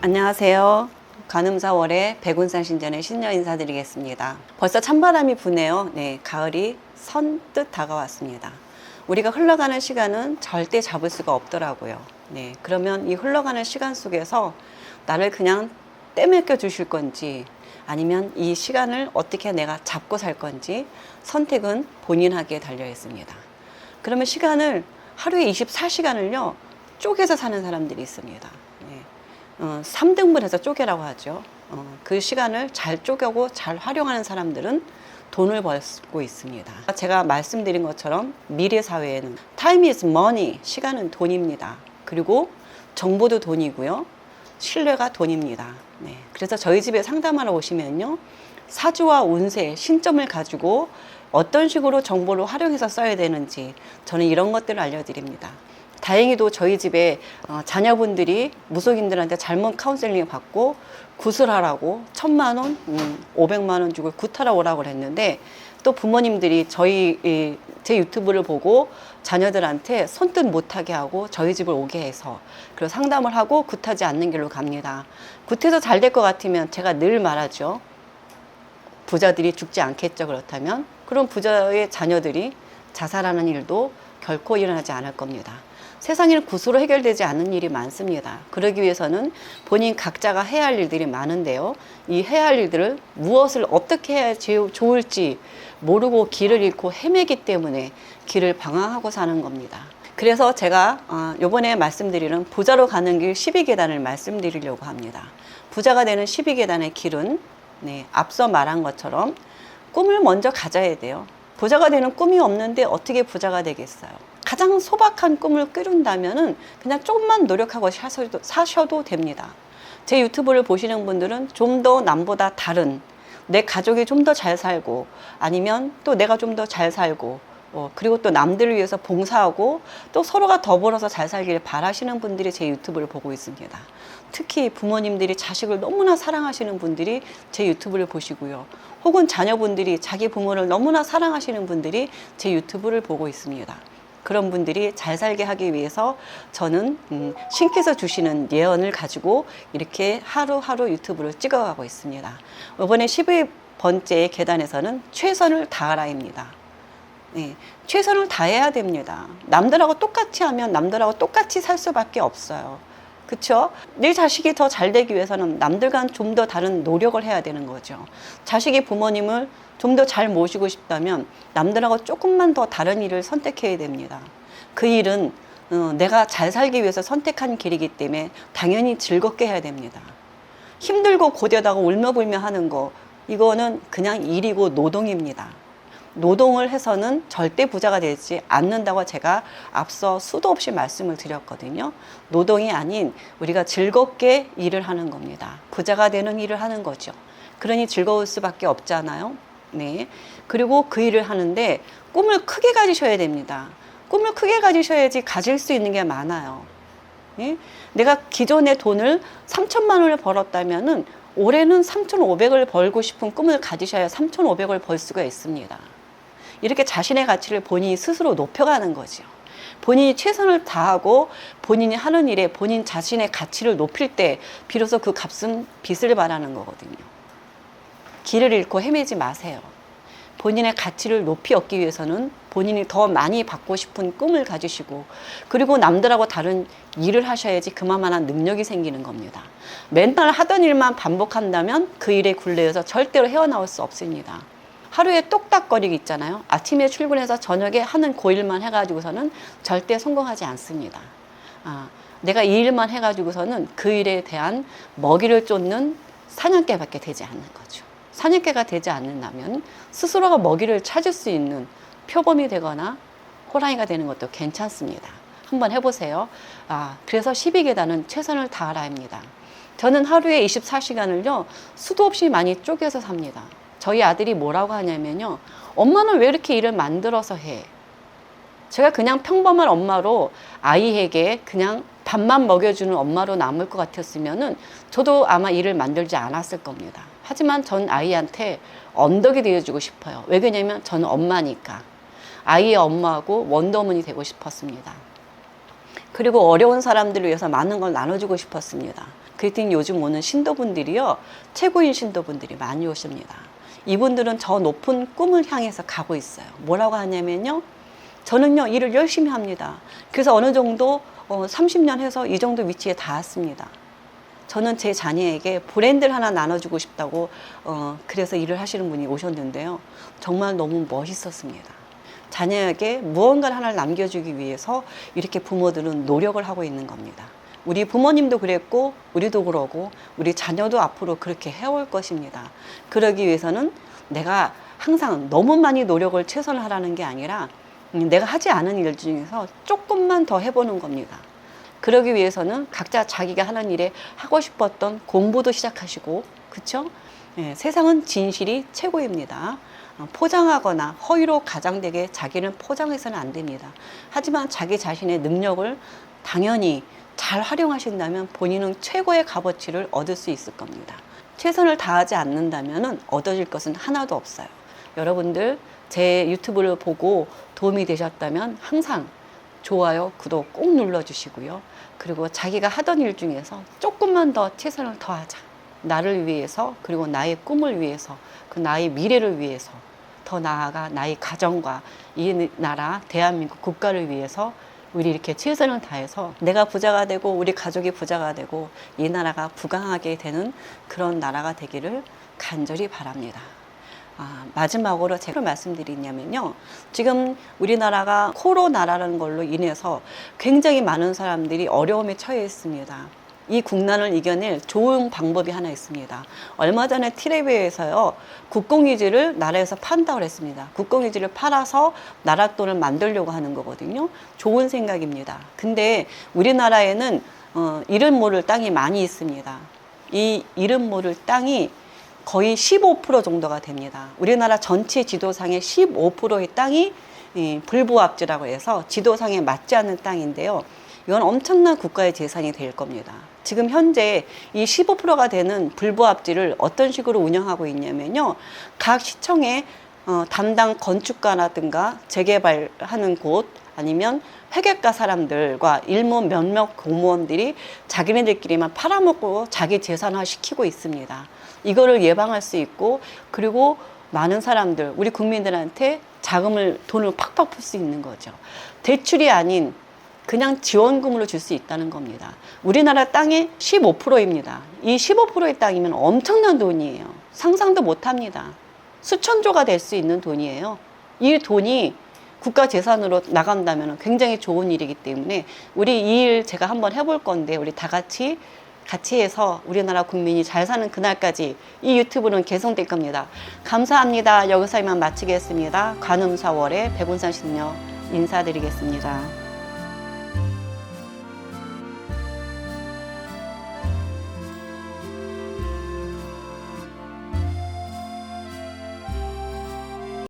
안녕하세요. 간음사월의 백운산 신전의 신녀 인사드리겠습니다. 벌써 찬바람이 부네요. 네, 가을이 선뜻 다가왔습니다. 우리가 흘러가는 시간은 절대 잡을 수가 없더라고요. 네, 그러면 이 흘러가는 시간 속에서 나를 그냥 떼매겨 주실 건지 아니면 이 시간을 어떻게 내가 잡고 살 건지 선택은 본인에게 달려 있습니다. 그러면 시간을 하루에 24시간을요 쪼개서 사는 사람들이 있습니다. 네. 어, 3등분해서 쪼개라고 하죠. 어, 그 시간을 잘 쪼개고 잘 활용하는 사람들은 돈을 벌고 있습니다. 제가 말씀드린 것처럼 미래 사회에는 time is money, 시간은 돈입니다. 그리고 정보도 돈이고요. 신뢰가 돈입니다. 네. 그래서 저희 집에 상담하러 오시면요. 사주와 운세, 신점을 가지고 어떤 식으로 정보를 활용해서 써야 되는지 저는 이런 것들을 알려드립니다. 다행히도 저희 집에 어, 자녀분들이 무속인들한테 잘못 카운셀링 받고 구슬하라고 천만 원, 음, 오백만 원 주고 구타라 오라고 했는데 또 부모님들이 저희 이, 제 유튜브를 보고 자녀들한테 손뜻 못하게 하고 저희 집을 오게 해서 그리고 상담을 하고 굿하지 않는 길로 갑니다. 굿해서 잘 될 것 같으면 제가 늘 말하죠. 부자들이 죽지 않겠죠 그렇다면 그럼 부자의 자녀들이 자살하는 일도 결코 일어나지 않을 겁니다. 세상에는 굿으로 해결되지 않는 일이 많습니다. 그러기 위해서는 본인 각자가 해야 할 일들이 많은데요. 이 해야 할 일들을 무엇을 어떻게 해야 좋을지 모르고 길을 잃고 헤매기 때문에 길을 방황하고 사는 겁니다. 그래서 제가 어, 요번에 말씀드리는 부자로 가는 길 12계단을 말씀드리려고 합니다. 부자가 되는 12계단의 길은 네, 앞서 말한 것처럼 꿈을 먼저 가져야 돼요. 부자가 되는 꿈이 없는데 어떻게 부자가 되겠어요? 가장 소박한 꿈을 꾸른다면은 그냥 조금만 노력하고 사셔도, 사셔도 됩니다. 제 유튜브를 보시는 분들은 좀 더 남보다 다른 내 가족이 좀 더 잘 살고 아니면 또 내가 좀 더 잘 살고 어, 그리고 또 남들을 위해서 봉사하고 또 서로가 더불어서 잘 살기를 바라시는 분들이 제 유튜브를 보고 있습니다. 특히 부모님들이 자식을 너무나 사랑하시는 분들이 제 유튜브를 보시고요. 혹은 자녀분들이 자기 부모를 너무나 사랑하시는 분들이 제 유튜브를 보고 있습니다. 그런 분들이 잘 살게 하기 위해서 저는 음, 신께서 주시는 예언을 가지고 이렇게 하루하루 유튜브를 찍어가고 있습니다. 이번에 12번째 계단에서는 최선을 다하라입니다. 네, 최선을 다해야 됩니다. 남들하고 똑같이 하면 남들하고 똑같이 살 수밖에 없어요. 그쵸? 내 자식이 더 잘 되기 위해서는 남들과는 좀 더 다른 노력을 해야 되는 거죠. 자식이 부모님을 좀 더 잘 모시고 싶다면 남들하고 조금만 더 다른 일을 선택해야 됩니다. 그 일은 어, 내가 잘 살기 위해서 선택한 길이기 때문에 당연히 즐겁게 해야 됩니다. 힘들고 고되다고 울며불며 하는 거, 이거는 그냥 일이고 노동입니다. 노동을 해서는 절대 부자가 되지 않는다고 제가 앞서 수도 없이 말씀을 드렸거든요. 노동이 아닌 우리가 즐겁게 일을 하는 겁니다. 부자가 되는 일을 하는 거죠. 그러니 즐거울 수밖에 없잖아요. 네. 그리고 그 일을 하는데 꿈을 크게 가지셔야 됩니다. 꿈을 크게 가지셔야지 가질 수 있는 게 많아요. 네? 내가 기존의 돈을 3천만 원을 벌었다면은 올해는 3,500을 벌고 싶은 꿈을 가지셔야 3,500을 벌 수가 있습니다. 이렇게 자신의 가치를 본인이 스스로 높여가는 거죠. 본인이 최선을 다하고 본인이 하는 일에 본인 자신의 가치를 높일 때 비로소 그 값은 빚을 말하는 거거든요. 길을 잃고 헤매지 마세요. 본인의 가치를 높이 얻기 위해서는 본인이 더 많이 받고 싶은 꿈을 가지시고 그리고 남들하고 다른 일을 하셔야지 그만한 능력이 생기는 겁니다. 맨날 하던 일만 반복한다면 그 일의 굴레에서 절대로 헤어나올 수 없습니다. 하루에 똑딱거리기 있잖아요. 아침에 출근해서 저녁에 하는 그 일만 해가지고서는 절대 성공하지 않습니다. 아, 내가 이 일만 해가지고서는 그 일에 대한 먹이를 쫓는 사냥개밖에 되지 않는 거죠. 사냥개가 되지 않는다면 스스로가 먹이를 찾을 수 있는 표범이 되거나 호랑이가 되는 것도 괜찮습니다. 한번 해보세요. 아, 그래서 12계단은 최선을 다하라입니다. 저는 하루에 24시간을요, 수도 없이 많이 쪼개서 삽니다. 저희 아들이 뭐라고 하냐면요. 엄마는 왜 이렇게 일을 만들어서 해? 제가 그냥 평범한 엄마로 아이에게 그냥 밥만 먹여주는 엄마로 남을 것 같았으면은 저도 아마 일을 만들지 않았을 겁니다. 하지만 전 아이한테 언덕이 되어주고 싶어요. 왜 그러냐면 저는 엄마니까. 아이의 엄마하고 원더우먼이 되고 싶었습니다. 그리고 어려운 사람들을 위해서 많은 걸 나눠주고 싶었습니다. 그랬더니 요즘 오는 신도분들이요, 최고인 신도분들이 많이 오십니다. 이분들은 저 높은 꿈을 향해서 가고 있어요. 뭐라고 하냐면요, 저는요, 일을 열심히 합니다. 그래서 어느 정도 어, 30년 해서 이 정도 위치에 닿았습니다. 저는 제 자녀에게 브랜드를 하나 나눠주고 싶다고 어, 그래서 일을 하시는 분이 오셨는데요. 정말 너무 멋있었습니다. 자녀에게 무언가를 하나를 남겨주기 위해서 이렇게 부모들은 노력을 하고 있는 겁니다. 우리 부모님도 그랬고, 우리도 그러고, 우리 자녀도 앞으로 그렇게 해올 것입니다. 그러기 위해서는 내가 항상 너무 많이 노력을 최선을 하라는 게 아니라 음, 내가 하지 않은 일 중에서 조금만 더 해보는 겁니다. 그러기 위해서는 각자 자기가 하는 일에 하고 싶었던 공부도 시작하시고, 그쵸? 예, 세상은 진실이 최고입니다. 어, 포장하거나 허위로 가장되게 자기는 포장해서는 안 됩니다. 하지만 자기 자신의 능력을 당연히 잘 활용하신다면 본인은 최고의 값어치를 얻을 수 있을 겁니다. 최선을 다하지 않는다면 얻어질 것은 하나도 없어요. 여러분들 제 유튜브를 보고 도움이 되셨다면 항상 좋아요, 구독 꼭 눌러주시고요. 그리고 자기가 하던 일 중에서 조금만 더 최선을 더하자. 나를 위해서 그리고 나의 꿈을 위해서 그 나의 미래를 위해서 더 나아가 나의 가정과 이 나라 대한민국 국가를 위해서 우리 이렇게 최선을 다해서 내가 부자가 되고 우리 가족이 부자가 되고 이 나라가 부강하게 되는 그런 나라가 되기를 간절히 바랍니다. 아, 마지막으로 제가 말씀드리냐면요. 지금 우리나라가 코로나라는 걸로 인해서 굉장히 많은 사람들이 어려움에 처해 있습니다. 이 국난을 이겨낼 좋은 방법이 하나 있습니다. 얼마 전에 티레비에서요, 국공유지를 나라에서 판다고 했습니다. 국공유지를 팔아서 나라 돈을 만들려고 하는 거거든요. 좋은 생각입니다. 근데 우리나라에는 어, 이름 모를 땅이 많이 있습니다. 이 이름 모를 땅이 거의 15% 정도가 됩니다. 우리나라 전체 지도상의 15%의 땅이 이 불부합지라고 해서 지도상에 맞지 않는 땅인데요. 이건 엄청난 국가의 재산이 될 겁니다. 지금 현재 이 15%가 되는 불부합지를 어떤 식으로 운영하고 있냐면요. 각 시청에 어, 담당 건축가라든가 재개발하는 곳 아니면 회계과 사람들과 일모 몇몇 공무원들이 자기네들끼리만 팔아먹고 자기 재산화 시키고 있습니다. 이거를 예방할 수 있고 그리고 많은 사람들 우리 국민들한테 자금을 돈을 팍팍 풀 수 있는 거죠. 대출이 아닌 그냥 지원금으로 줄 수 있다는 겁니다. 우리나라 땅의 15%입니다. 이 15%의 땅이면 엄청난 돈이에요. 상상도 못 합니다. 수천조가 될 수 있는 돈이에요. 이 돈이 국가 재산으로 나간다면 굉장히 좋은 일이기 때문에 우리 이 일 제가 한번 해볼 건데 우리 다 같이 같이 해서 우리나라 국민이 잘 사는 그날까지 이 유튜브는 개성될 겁니다. 감사합니다. 여기서 이만 마치겠습니다. 관음 4월에 백운산 신녀 인사드리겠습니다.